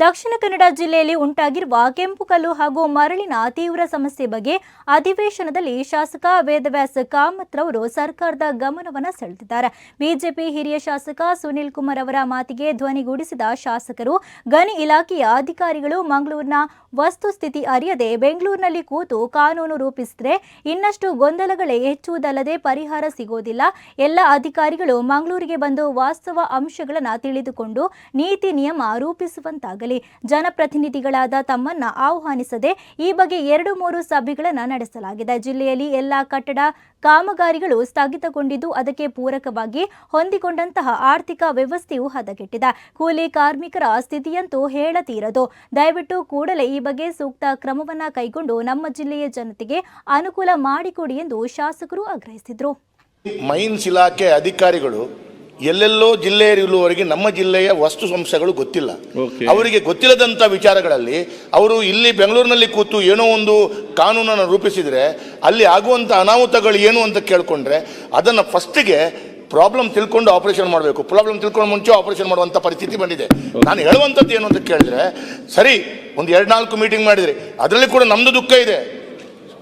ದಕ್ಷಿಣ ಕನ್ನಡ ಜಿಲ್ಲೆಯಲ್ಲಿ ಉಂಟಾಗಿರುವ ಕೆಂಪು ಕಲ್ಲು ಹಾಗೂ ಮರಳಿನ ತೀವ್ರ ಸಮಸ್ಯೆ ಬಗ್ಗೆ ಅಧಿವೇಶನದಲ್ಲಿ ಶಾಸಕ ವೇದವ್ಯಾಸ ಕಾಮತ್ ರವರು ಸರ್ಕಾರದ ಗಮನವನ್ನು ಸೆಳೆದಿದ್ದಾರೆ. ಬಿಜೆಪಿ ಹಿರಿಯ ಶಾಸಕ ಸುನಿಲ್ ಕುಮಾರ್ ಅವರ ಮಾತಿಗೆ ಧ್ವನಿಗೂಡಿಸಿದ ಶಾಸಕರು, ಗಣಿ ಇಲಾಖೆಯ ಅಧಿಕಾರಿಗಳು ಮಂಗಳೂರಿನ ವಸ್ತುಸ್ಥಿತಿ ಅರಿಯದೆ ಬೆಂಗಳೂರಿನಲ್ಲಿ ಕೂತು ಕಾನೂನು ರೂಪಿಸಿದರೆ ಇನ್ನಷ್ಟು ಗೊಂದಲಗಳೇ ಹೆಚ್ಚುವುದಲ್ಲದೆ ಪರಿಹಾರ ಸಿಗೋದಿಲ್ಲ. ಎಲ್ಲ ಅಧಿಕಾರಿಗಳು ಮಂಗಳೂರಿಗೆ ಬಂದು ವಾಸ್ತವ ಅಂಶಗಳನ್ನು ತಿಳಿದುಕೊಂಡು ನೀತಿ ನಿಯಮ ರೂಪಿಸುವಂತಾಗಲಿ ಜನಪ್ರತಿನಿಧಿಗಳಾದ ತಮ್ಮನ್ನ ಆಹ್ವಾನಿಸದೆ ಈ ಬಗ್ಗೆ ಎರಡು ಮೂರು ಸಭೆಗಳನ್ನು ನಡೆಸಲಾಗಿದೆ. ಜಿಲ್ಲೆಯಲ್ಲಿ ಎಲ್ಲಾ ಕಟ್ಟಡ ಕಾಮಗಾರಿಗಳು ಸ್ಥಗಿತಗೊಂಡಿದ್ದು ಅದಕ್ಕೆ ಪೂರಕವಾಗಿ ಹೊಂದಿಕೊಂಡಂತಹ ಆರ್ಥಿಕ ವ್ಯವಸ್ಥೆಯು ಹದಗೆಟ್ಟಿದೆ. ಕೂಲಿ ಕಾರ್ಮಿಕರ ಸ್ಥಿತಿಯಂತೂ ಹೇಳತೀರದು. ದಯವಿಟ್ಟು ಕೂಡಲೇ ಈ ಬಗ್ಗೆ ಸೂಕ್ತ ಕ್ರಮವನ್ನ ಕೈಗೊಂಡು ನಮ್ಮ ಜಿಲ್ಲೆಯ ಜನತೆಗೆ ಅನುಕೂಲ ಮಾಡಿಕೊಡಿ ಎಂದು ಶಾಸಕರು ಆಗ್ರಹಿಸಿದರು. ಮೈನ್ಸ್ ಇಲಾಖೆ ಅಧಿಕಾರಿಗಳು ಎಲ್ಲೆಲ್ಲೋ ಜಿಲ್ಲೆಯಲ್ಲಿರುವವರಿಗೆ ನಮ್ಮ ಜಿಲ್ಲೆಯ ವಸ್ತು ಸಂಸ್ಥೆಗಳು ಗೊತ್ತಿಲ್ಲ. ಅವರಿಗೆ ಗೊತ್ತಿಲ್ಲದಂಥ ವಿಚಾರಗಳಲ್ಲಿ ಅವರು ಇಲ್ಲಿ ಬೆಂಗಳೂರಿನಲ್ಲಿ ಕೂತು ಏನೋ ಒಂದು ಕಾನೂನನ್ನು ರೂಪಿಸಿದರೆ ಅಲ್ಲಿ ಆಗುವಂಥ ಅನಾಹುತಗಳು ಏನು ಅಂತ ಕೇಳಿಕೊಂಡ್ರೆ ಅದನ್ನು ಫಸ್ಟಿಗೆ ಪ್ರಾಬ್ಲಮ್ ತಿಳ್ಕೊಂಡು ಆಪರೇಷನ್ ಮಾಡಬೇಕು. ಪ್ರಾಬ್ಲಮ್ ತಿಳ್ಕೊಂಡು ಮುಂಚೆ ಆಪರೇಷನ್ ಮಾಡುವಂಥ ಪರಿಸ್ಥಿತಿ ಬಂದಿದೆ. ನಾನು ಹೇಳುವಂಥದ್ದು ಏನು ಅಂತ ಕೇಳಿದ್ರೆ ಸರಿ ಒಂದು ಎರಡು ನಾಲ್ಕು ಮೀಟಿಂಗ್ ಮಾಡಿದ್ರಿ. ಅದರಲ್ಲಿ ಕೂಡ ನಮ್ಮದು ದುಃಖ ಇದೆ.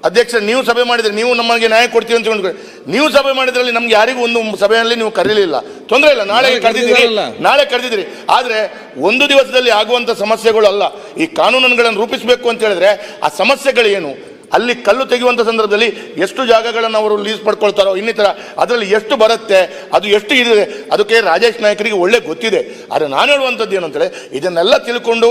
ಅಧ್ಯಕ್ಷ ನೀವು ಸಭೆ ಮಾಡಿದ್ರೆ ನೀವು ನಮಗೆ ನ್ಯಾಯ ಕೊಡ್ತೀವಿ ಅಂತ ಹೇಳ್ಕೊಂಡು ನೀವು ಸಭೆ ಮಾಡಿದ್ರಲ್ಲಿ ನಮ್ಗೆ ಯಾರಿಗೂ ಒಂದು ಸಭೆಯಲ್ಲಿ ನೀವು ಕರೀಲಿಲ್ಲ. ತೊಂದರೆ ಇಲ್ಲ ನಾಳೆ ಕರೆದಿದ್ದೀರಿ. ನಾಳೆ ಕರೆದಿದ್ದೀರಿ. ಆದರೆ ಒಂದು ದಿವಸದಲ್ಲಿ ಆಗುವಂಥ ಸಮಸ್ಯೆಗಳು ಅಲ್ಲ. ಈ ಕಾನೂನುಗಳನ್ನು ರೂಪಿಸಬೇಕು ಅಂತ ಹೇಳಿದ್ರೆ ಆ ಸಮಸ್ಯೆಗಳೇನು ಏನು? ಅಲ್ಲಿ ಕಲ್ಲು ತೆಗೆಯುವಂಥ ಸಂದರ್ಭದಲ್ಲಿ ಎಷ್ಟು ಜಾಗಗಳನ್ನು ಅವರು ಲೀಸ್ ಪಡ್ಕೊಳ್ತಾರೋ ಇನ್ನಿತರ ಅದರಲ್ಲಿ ಎಷ್ಟು ಬರುತ್ತೆ ಅದು ಎಷ್ಟು ಇದೆ ಅದಕ್ಕೆ ರಾಜೇಶ್ ನಾಯಕರಿಗೆ ಒಳ್ಳೆ ಗೊತ್ತಿದೆ. ಆದರೆ ನಾನು ಹೇಳುವಂಥದ್ದು ಏನು ಅಂತೇಳಿ ಇದನ್ನೆಲ್ಲ ತಿಳ್ಕೊಂಡು